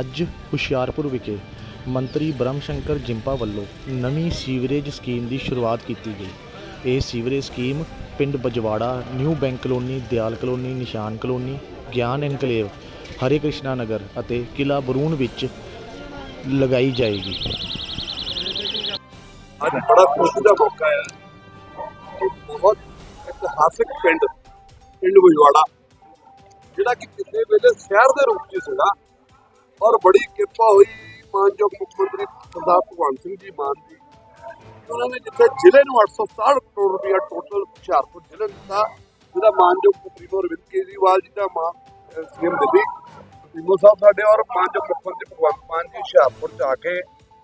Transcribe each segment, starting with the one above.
ਅੱਜ ਹੁਸ਼ਿਆਰਪੁਰ ਵਿਖੇ ਮੰਤਰੀ ਬ੍ਰਹਮ ਸ਼ੰਕਰ ਜਿੰਪਾ ਵੱਲੋਂ ਨਵੀਂ ਸੀਵਰੇਜ ਸਕੀਮ ਦੀ ਸ਼ੁਰੂਆਤ ਕੀਤੀ ਗਈ। ਇਹ ਸੀਵਰੇਜ ਸਕੀਮ ਪਿੰਡ Bajwara, new bank colony, Dayal colony, Nishan colony, Gyan enclave, ਹਰੇ ਕ੍ਰਿਸ਼ਨਾ ਨਗਰ ਅਤੇ ਕਿਲਾ ਬਰੂਨ ਵਿੱਚ ਲਗਾਈ ਜਾਏਗੀ। ਅੱਜ ਬੜਾ ਖੁਸ਼ੀ ਦਾ ਮੌਕਾ ਹੈ। ਕਿ ਬਹੁਤ ਇਤਿਹਾਸਿਕ ਪਿੰਡ ਪਿੰਡ ਬਜਵਾੜਾ, ਜਿਹੜਾ ਕਿ ਕਿਸੇ ਵੇਲੇ ਸ਼ਹਿਰ ਦੇ ਰੂਪ 'ਚ ਸੀਗਾ। ਔਰ ਬੜੀ ਕਿਰਪਾ ਹੋਈ ਮਾਨਯੋਗ ਮੁੱਖ ਮੰਤਰੀ ਸਰਦਾਰ ਭਗਵੰਤ ਸਿੰਘ ਜੀ ਮਾਨ ਜੀ ਉਹਨਾਂ ਨੇ ਜਿੱਥੇ ਜ਼ਿਲ੍ਹੇ ਨੂੰ 867 ਕਰੋੜ ਰੁਪਇਆ ਟੋਟਲ ਹੁਸ਼ਿਆਰਪੁਰ ਜ਼ਿਲ੍ਹੇ ਨੂੰ ਦਿੱਤਾ, ਜਿਹਦਾ ਮਾਨਯੋਗ ਸੁਪਰੀਮੋ ਅਰਵਿੰਦ ਕੇਜਰੀਵਾਲ ਜੀ ਦਾ ਮਾਨ ਸੀਐਮ ਦਿੱਲੀ ਸੁਪਰੀਮੋ ਸਾਹਿਬ ਸਾਡੇ ਔਰ ਮਾਨਯੋਗ ਮੁੱਖ ਮੰਤਰੀ ਭਗਵੰਤ ਮਾਨ ਜੀ ਹੁਸ਼ਿਆਰਪੁਰ ਚ ਆ ਕੇ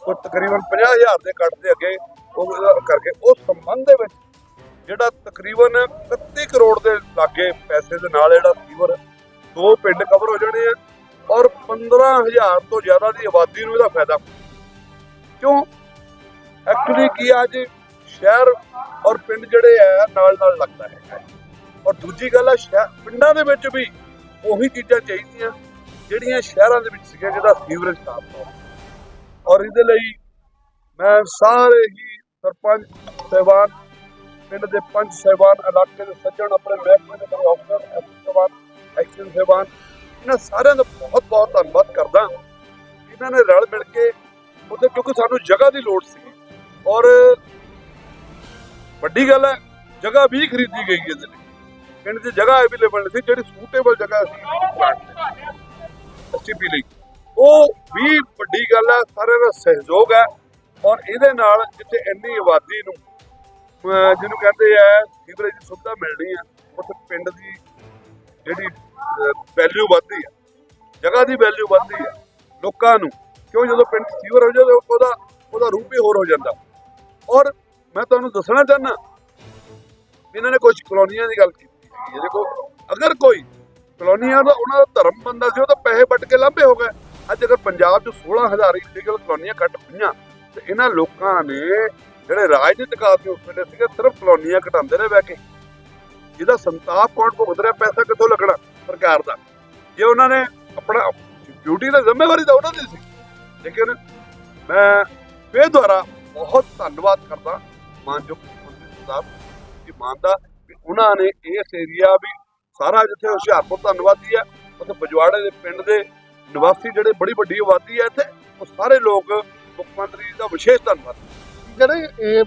ਉਹ ਤਕਰੀਬਨ 50000 ਦੇ ਕੱਟ ਦੇ ਅੱਗੇ ਉਹ ਕਰਕੇ, ਉਸ ਸੰਬੰਧ ਦੇ ਵਿੱਚ ਜਿਹੜਾ ਤਕਰੀਬਨ 31 ਕਰੋੜ ਦੇ ਲਾਗੇ ਪੈਸੇ ਦੇ ਨਾਲ ਜਿਹੜਾ ਸੀਵਰ ਦੋ ਪਿੰਡ ਕਵਰ ਹੋ ਜਾਣੇ ਆ। ਔਰ 15000 ਤੋਂ ਜ਼ਿਆਦਾ ਦੀ ਆਬਾਦੀ ਨੂੰ ਇਹਦਾ ਫਾਇਦਾ। ਕਿਉਂ? ਐਕਚੁਅਲੀ ਕੀ ਆ ਅੱਜ ਸ਼ਹਿਰ ਔਰ ਪਿੰਡ ਜਿਹੜੇ ਆ ਨਾਲ ਨਾਲ ਲੱਗਦਾ ਹੈ। ਔਰ ਦੂਜੀ ਗੱਲ ਆ ਸ਼ਹਿਰ ਪਿੰਡਾਂ ਦੇ ਵਿੱਚ ਵੀ ਉਹੀ ਚੀਜ਼ਾਂ ਚਾਹੀਦੀਆਂ ਜਿਹੜੀਆਂ ਸ਼ਹਿਰਾਂ ਦੇ ਵਿੱਚ ਸੀਗੀਆਂ, ਜਿਹਦਾ ਸੀਵਰੇਜ ਸਾਫ਼ ਹੋ ਔਰ ਇਹਦੇ ਲਈ ਮੈਂ ਸਾਰੇ ਹੀ ਸਰਪੰਚ, ਸਹਿਬਾਨ, ਪਿੰਡ ਦੇ ਪੰਚ ਸਹਿਬਾਨ, ਇਲਾਕੇ ਦੇ ਸੱਜਣ, ਆਪਣੇ ਮਹਿਕਮੇ ਦੇ ਅਫਸਰ ਸਹਿਬਾਨ, ਐਕਸ਼ਨ ਸਹਿਬਾਨ ਇਹਨਾਂ ਸਾਰਿਆਂ ਦਾ ਬਹੁਤ ਬਹੁਤ ਧੰਨਵਾਦ ਕਰਦਾ ਇਹਨਾਂ ਨੇ ਰਲ ਮਿਲ ਕੇ ਉਹਦੇ ਕਿਉਂਕਿ ਸਾਨੂੰ ਜਗ੍ਹਾ ਦੀ ਲੋੜ ਸੀ। ਔਰ ਵੱਡੀ ਗੱਲ ਹੈ, ਜਗ੍ਹਾ ਵੀ ਖਰੀਦੀ ਗਈ ਇਹਦੇ ਪਿੰਡ 'ਚ ਜਗ੍ਹਾ ਅਵੇਲੇਬਲ ਸੀ, ਜਿਹੜੀ ਸੂਟੇਬਲ ਜਗ੍ਹਾ ਸੀ ਐਸਟੀਪੀ ਲਈ। ਉਹ ਵੀ ਵੱਡੀ ਗੱਲ ਹੈ, ਸਾਰਿਆਂ ਦਾ ਸਹਿਯੋਗ ਹੈ। ਔਰ ਇਹਦੇ ਨਾਲ ਜਿੱਥੇ ਇੰਨੀ ਆਬਾਦੀ ਨੂੰ, ਅਹ ਜਿਹਨੂੰ ਕਹਿੰਦੇ ਆ ਸੀਵਰੇਜ ਦੀ ਸੁਵਿਧਾ ਮਿਲਣੀ ਆ ਉੱਥੇ ਪਿੰਡ ਦੀ ਜਿਹੜੀ ਵੈਲਿਊ ਵੱਧਦੀ ਹੈ ਜਗ੍ਹਾ ਦੀ ਵੈਲਿਊ ਵੱਧਦੀ ਹੈ ਲੋਕਾਂ ਨੂੰ, ਕਿਉਂ ਜਦੋਂ ਪਿੰਡ ਸੀਵਰ ਹੋ ਜਾਂਦਾ ਉਹਦਾ ਉਹਦਾ ਰੂਪ ਹੀ ਹੋਰ ਹੋ ਜਾਂਦਾ। ਔਰ ਮੈਂ ਤੁਹਾਨੂੰ ਦੱਸਣਾ ਚਾਹਨਾ ਇਹਨਾਂ ਨੇ ਕੁਝ ਕਲੋਨੀਆਂ ਦੀ ਗੱਲ ਕੀਤੀ ਹੈ। ਜਿਹਦੇ ਕੋ ਅਗਰ ਕੋਈ ਕਲੋਨੀਆਂ ਦਾ, ਉਹਨਾਂ ਦਾ ਧਰਮ ਬੰਦਾ ਸੀ, ਉਹ ਤਾਂ ਪੈਸੇ ਵੱਟ ਕੇ ਲਾਂਭੇ ਹੋ ਗਏ। ਅੱਜ ਅਗਰ ਪੰਜਾਬ 'ਚ 16000 ਇਲੀਗਲ ਕਲੋਨੀਆਂ ਕੱਟ ਪਈਆਂ ਤੇ ਇਹਨਾਂ ਲੋਕਾਂ ਨੇ ਜਿਹੜੇ ਰਾਜਨੀਤਿਕ ਆਦਮੀ ਉਸ ਵੇਲੇ ਸੀਗੇ, ਸਿਰਫ ਕਲੋਨੀਆਂ ਘਟਾਉਂਦੇ ਰਹੇ ਬਹਿ ਕੇ। ਜਿਹਦਾ ਸੰਤਾਪ ਕੌਣ ਭੁਗਤ ਰਿਹਾ, ਪੈਸਾ ਕਿੱਥੋਂ ਲੱਗਣਾ ਸਰਕਾਰ ਦਾ? ਜੇ ਉਹਨਾਂ ਨੇ ਆਪਣਾ ਡਿਊਟੀ ਦਾ ਜ਼ਿੰਮੇਵਾਰੀ ਤਾਂ ਉਹਨਾਂ ਦੀ ਸੀ। ਲੇਕਿਨ ਮੈਂ ਫੇਰ ਦੁਆਰਾ ਬਹੁਤ ਧੰਨਵਾਦ ਕਰਦਾ ਮਾਨਯੋਗ ਸਾਹਿਬ ਜੀ ਮਾਨ ਦਾ ਉਹਨਾਂ ਨੇ ਇਸ ਏਰੀਆ ਵੀ ਸਾਰਾ ਜਿੱਥੇ ਹੁਸ਼ਿਆਰਪੁਰ ਧੰਨਵਾਦੀ ਹੈ, ਉੱਥੇ ਬਜਵਾੜੇ ਦੇ ਪਿੰਡ ਦੇ ਨਿਵਾਸੀ ਜਿਹੜੇ ਬੜੀ ਵੱਡੀ ਆਬਾਦੀ ਹੈ ਇੱਥੇ, ਉਹ ਸਾਰੇ ਲੋਕ ਮੁੱਖ ਮੰਤਰੀ ਦਾ ਵਿਸ਼ੇਸ਼ ਧੰਨਵਾਦ। ਜਿਹੜੇ ਇਹ